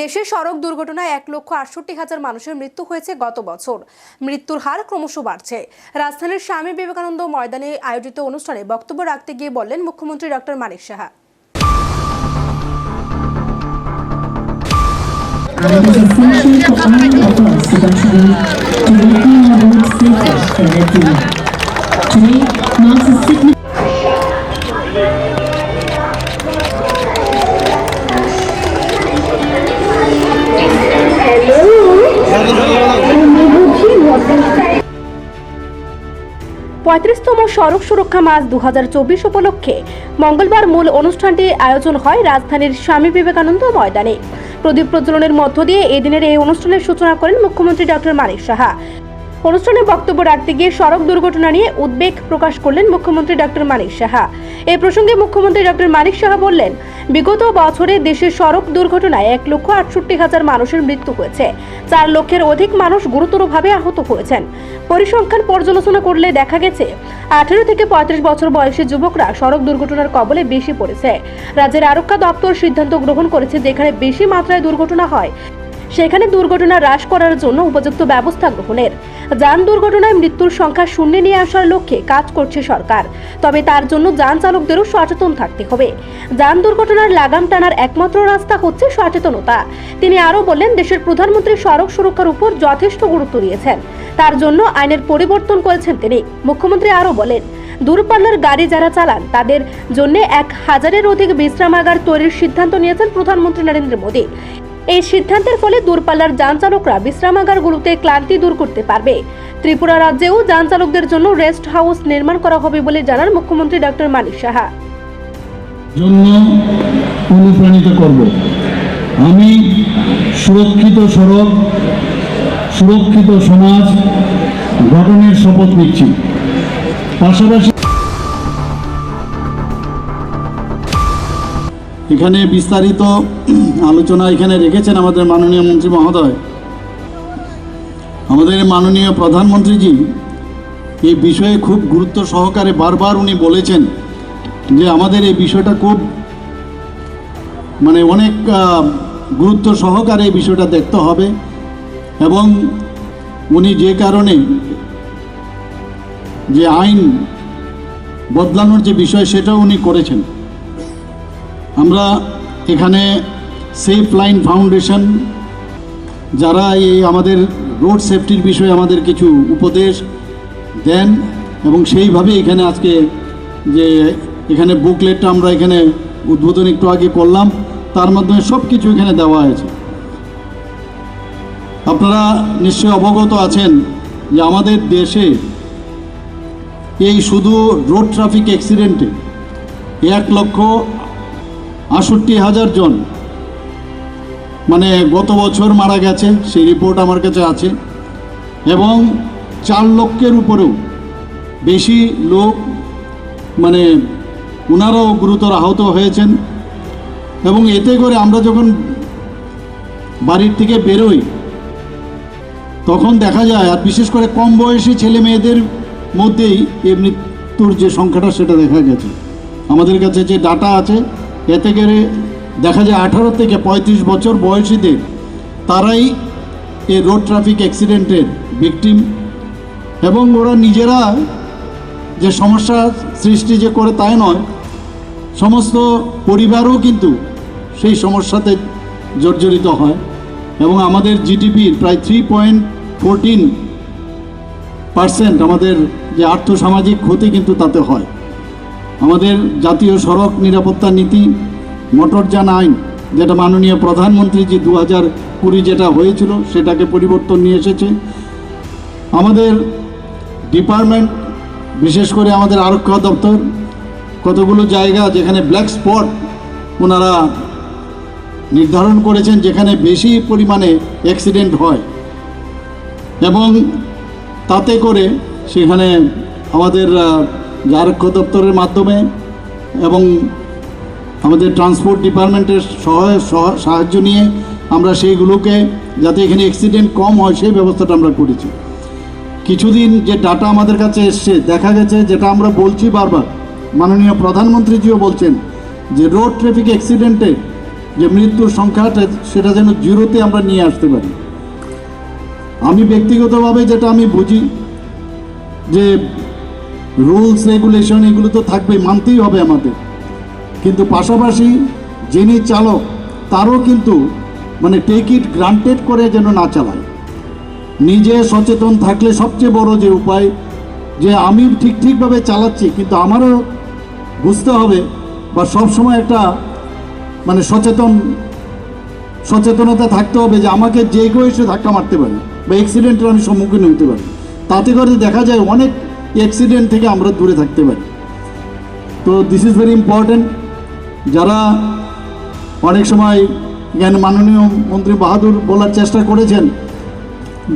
দেশে সড়ক দুর্ঘটনায় এক লক্ষ আটষট্টি হাজার মানুষের মৃত্যু হয়েছে গত বছর। মৃত্যুর হার ক্রমশ বাড়ছে। রাজধানীর স্বামী বিবেকানন্দ ময়দানে আয়োজিত অনুষ্ঠানে বক্তব্য রাখতে গিয়ে বললেন মুখ্যমন্ত্রী doctor Manik Saha. And it is essential পঁয়ত্রিশতম সড়ক সুরক্ষা মাস দু হাজার চব্বিশ উপলক্ষে মঙ্গলবার মূল অনুষ্ঠানটি আয়োজন হয় রাজধানীর স্বামী বিবেকানন্দ ময়দানে। প্রদীপ প্রজ্বলনের মধ্য দিয়ে এদিনের এই অনুষ্ঠানের সূচনা করেন মুখ্যমন্ত্রী ডক্টর মানিক সাহা। অনুষ্ঠানে বক্তব্য রাখতে গিয়ে সড়ক দুর্ঘটনা নিয়ে উদ্বেগ প্রকাশ করলেন মুখ্যমন্ত্রী ডক্টর মানিক সাহা। এই প্রসঙ্গে মুখ্যমন্ত্রী ডক্টর মানিক সাহা বললেন, বিগত বছরে দেশের সড়ক দুর্ঘটনায় এক লক্ষ আটষট্টি হাজার মানুষের মৃত্যু হয়েছে। চার লক্ষের অধিক মানুষ গুরুতরভাবে আহত হয়েছেন। পরিসংখ্যান পর্যালোচনা করলে দেখা গেছে, আঠেরো থেকে পঁয়ত্রিশ বছর বয়সী যুবকরা সড়ক দুর্ঘটনার কবলে বেশি পড়েছে। রাজ্যের আরক্ষা দপ্তর সিদ্ধান্ত গ্রহণ করেছে, যেখানে বেশি মাত্রায় দুর্ঘটনা হয় সেখানে দুর্ঘটনা হ্রাস করার জন্য উপযুক্ত ব্যবস্থা গ্রহণের। যান দুর্ঘটনায় মৃত্যুর সংখ্যা শূন্যে নিয়ে আসার লক্ষ্যে কাজ করছে সরকার। তবে তার জন্য যান চালকদেরও সচেতন থাকতে হবে। যান দুর্ঘটনার লাগাম টানার একমাত্র রাস্তা হচ্ছে সচেতনতা। তিনি আরও বললেন, দেশের প্রধানমন্ত্রী সড়ক সুরক্ষার উপর যথেষ্ট গুরুত্ব দিয়েছেন। তার জন্য আইনের পরিবর্তন করেছেন তিনি। মুখ্যমন্ত্রী আরও বলেন, দূরপাল্লার গাড়ি যারা চালান, তাদের জন্য এক হাজারের অধিক বিশ্রামাগার তৈরির সিদ্ধান্ত নিয়েছেন প্রধানমন্ত্রী নরেন্দ্র মোদী। এই সিদ্ধান্তের ফলে দূরপাল্লার যান চালকরা বিশ্রামাগারগুলোতে ক্লান্তি দূর করতে পারবে। ত্রিপুরা রাজ্যেও যান চালকদের জন্য রেস্ট হাউস নির্মাণ করা হবে বলে জানান মুখ্যমন্ত্রী ডক্টর মানিক সাহা। জন্য অনুপ্রাণিত করব। আমি সুরক্ষিত সড়ক, সুরক্ষিত সমাজ গঠনের শপথ নিচ্ছি। পাশাপাশি এখানে বিস্তারিত আলোচনা এখানে রেখেছেন আমাদের মাননীয় মন্ত্রী মহোদয়। আমাদের মাননীয় প্রধানমন্ত্রীজি এই বিষয়ে খুব গুরুত্ব সহকারে বারবার উনি বলেছেন যে আমাদের এই বিষয়টা খুব মানে অনেক গুরুত্ব সহকারে এই বিষয়টা দেখতে হবে এবং উনি যে কারণে যে আইন বদলানোর যে বিষয় সেটাও উনি করেছেন। আমরা এখানে সেফ লাইন ফাউন্ডেশন যারা এই আমাদের রোড সেফটির বিষয়ে আমাদের কিছু উপদেশ দেন এবং সেইভাবে এখানে আজকে যে এখানে বুকলেটটা আমরা এখানে উদ্বোধন একটু আগে করলাম, তার মাধ্যমে সব কিছু এখানে দেওয়া হয়েছে। আপনারা নিশ্চয়ই অবগত আছেন যে আমাদের দেশে এই শুধু রোড ট্রাফিক অ্যাক্সিডেন্টে এক লক্ষ আষট্টি হাজার জন। মানে গত বছর মারা গেছে, সেই রিপোর্ট আমার কাছে আছে। এবং চার লক্ষের উপরেও বেশি লোক মানে ওনারাও গুরুতর আহত হয়েছেন। এবং এতে করে আমরা যখন বাড়ির থেকে বেরোই, তখন দেখা যায়, আর বিশেষ করে কম বয়সী ছেলে মেয়েদের মধ্যেই এই মৃত্যুর যে সংখ্যাটা, সেটা দেখা গেছে। আমাদের কাছে যে ডাটা আছে এতে করে দেখা যায় আঠারো থেকে পঁয়ত্রিশ বছর বয়সীদের তারাই এই রোড ট্রাফিক অ্যাক্সিডেন্টের ভিকটিম এবং ওরা নিজেরা যে সমস্যা সৃষ্টি যে করে তাই নয়, সমস্ত পরিবারও কিন্তু সেই সমস্যাতে জর্জরিত হয় এবং আমাদের জিডিপির প্রায় থ্রি পয়েন্ট ফোরটিন পার্সেন্ট আমাদের যে আর্থসামাজিক ক্ষতি কিন্তু তাতে হয়। আমাদের জাতীয় সড়ক নিরাপত্তা নীতি মোটরযান আইন, যেটা মাননীয় প্রধানমন্ত্রী যে দু হাজার কুড়ি যেটা হয়েছিল, সেটাকে পরিবর্তন নিয়ে এসেছে। আমাদের ডিপার্টমেন্ট, বিশেষ করে আমাদের আরক্ষা দপ্তর, কতগুলো জায়গা যেখানে ব্ল্যাক স্পট ওনারা নির্ধারণ করেছেন, যেখানে বেশি পরিমাণে অ্যাক্সিডেন্ট হয়। এবং তাতে করে সেখানে আমাদের আরক্ষা দপ্তরের মাধ্যমে এবং আমাদের ট্রান্সপোর্ট ডিপার্টমেন্টের সহায় সহ- সাহায্য নিয়ে আমরা সেইগুলোকে যাতে এখানে অ্যাক্সিডেন্ট কম হয়, সেই ব্যবস্থাটা আমরা করেছি। কিছুদিন যে ডাটা আমাদের কাছে এসছে, দেখা গেছে যেটা আমরা বলছি বারবার, মাননীয় প্রধানমন্ত্রীজিও বলছেন যে রোড ট্রাফিক অ্যাক্সিডেন্টে যে মৃত্যুর সংখ্যাটা, সেটা যেন জিরোতে আমরা নিয়ে আসতে পারি। আমি ব্যক্তিগতভাবে যেটা আমি বুঝি যে রুলস রেগুলেশন এগুলো তো থাকবেই, মানতেই হবে আমাদের। কিন্তু পাশাপাশি যিনি চালক, তারও কিন্তু মানে টেক ইট গ্রান্টেড করে যেন না চালায়। নিজে সচেতন থাকলে সবচেয়ে বড় যে উপায়, যে আমি ঠিক ঠিকভাবে চালাচ্ছি, কিন্তু আমারও বুঝতে হবে বা সবসময় একটা মানে সচেতন, সচেতনতা থাকতে হবে যে আমাকে যে কেউ এসে ধাক্কা মারতে পারে বা অ্যাক্সিডেন্টের আমি সম্মুখীন হতে পারি। তাতে করে দেখা যায় অনেক অ্যাক্সিডেন্ট থেকে আমরা দূরে থাকতে পারি। তো দিস ইজ ভেরি ইম্পর্ট্যান্ট যারা অনেক সময় জ্ঞান মাননীয় মন্ত্রী বাহাদুর বলার চেষ্টা করেছেন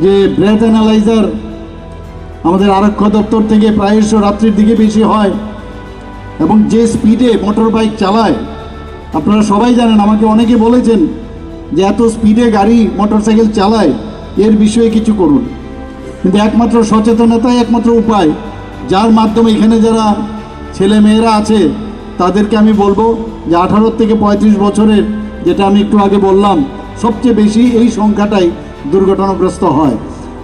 যে ব্রেথ অ্যানালাইজার আমাদের আরক্ষ দপ্তর থেকে প্রায়শ রাত্রির দিকে বেশি হয় এবং যে স্পিডে মোটর বাইক চালায়, আপনারা সবাই জানেন, আমাকে অনেকে বলেছেন যে এত স্পিডে গাড়ি মোটরসাইকেল চালায়, এর বিষয়ে কিছু করুন। কিন্তু একমাত্র সচেতনতাই একমাত্র উপায়। যার মাধ্যমে এখানে যারা ছেলে মেয়েরা আছে, তাদেরকে আমি বলব যে আঠারো থেকে পঁয়ত্রিশ বছরের, যেটা আমি একটু আগে বললাম, সবচেয়ে বেশি এই সংখ্যাটাই দুর্ঘটনাগ্রস্ত হয়।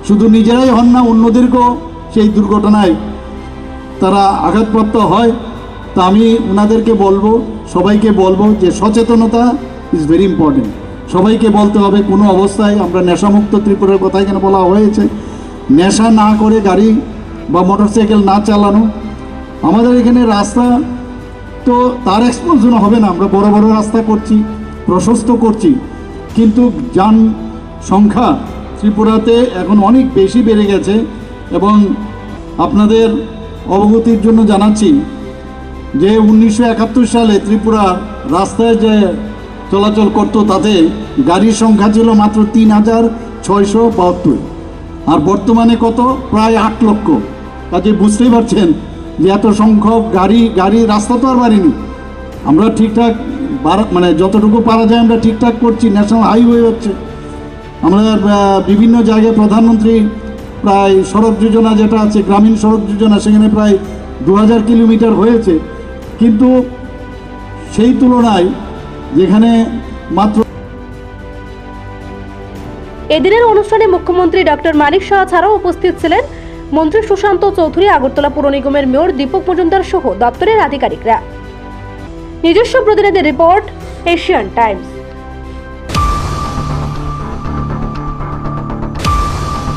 শুধু নিজেরাই হন না, অন্যদেরকেও সেই দুর্ঘটনায় তারা আঘাতপ্রাপ্ত হয়। তা আমি ওনাদেরকে বলব, সবাইকে বলব যে সচেতনতা ইজ ভেরি ইম্পর্টেন্ট সবাইকে বলতে হবে, কোনো অবস্থায় আমরা নেশামুক্ত ত্রিপুরার কথা এখানে বলা হয়েছে? নেশা না করে গাড়ি বা মোটরসাইকেল না চালানো, আমাদের এখানে রাস্তা তো তার এক্সপ্লোজন হবে না। আমরা বড় বড় রাস্তা করছি, প্রশস্ত করছি। কিন্তু যান সংখ্যা ত্রিপুরাতে এখন অনেক বেশি বেড়ে গেছে এবং আপনাদের অবগতির জন্য জানাচ্ছি যে উনিশশো একাত্তর সালে ত্রিপুরা রাস্তায় যে চলাচল করতো, তাতে গাড়ির সংখ্যা ছিল মাত্র তিন হাজার ছয়শো বাহাত্তর। আর বর্তমানে কত? প্রায় আট লক্ষ। কাজে বুঝতেই পারছেন যে এত সংখ্যক গাড়ি গাড়ি রাস্তা তো আর বাড়িনি। আমরা ঠিকঠাক মানে যতটুকু পারা যায় আমরা ঠিকঠাক করছি, ন্যাশনাল হাইওয়ে হচ্ছে। আমরা বিভিন্ন জায়গায় প্রধানমন্ত্রী প্রায় সড়ক যোজনা যেটা আছে, গ্রামীণ সড়ক যোজনা, সেখানে প্রায় দু হাজার কিলোমিটার হয়েছে। কিন্তু সেই তুলনায় যেখানে মাত্র এদিনের অনুষ্ঠানে মুখ্যমন্ত্রী ডক্টর মানিক শাহ ছাড়াও উপস্থিত ছিলেন মন্ত্রী সুশান্ত চৌধুরী, আগরতলা পুর নিগমের মেয়র দীপক মজুমদার সহ দপ্তরের আধিকারিকরা। নিজস্ব প্রতিনিধি রিপোর্ট, এশিয়ান টাইমস।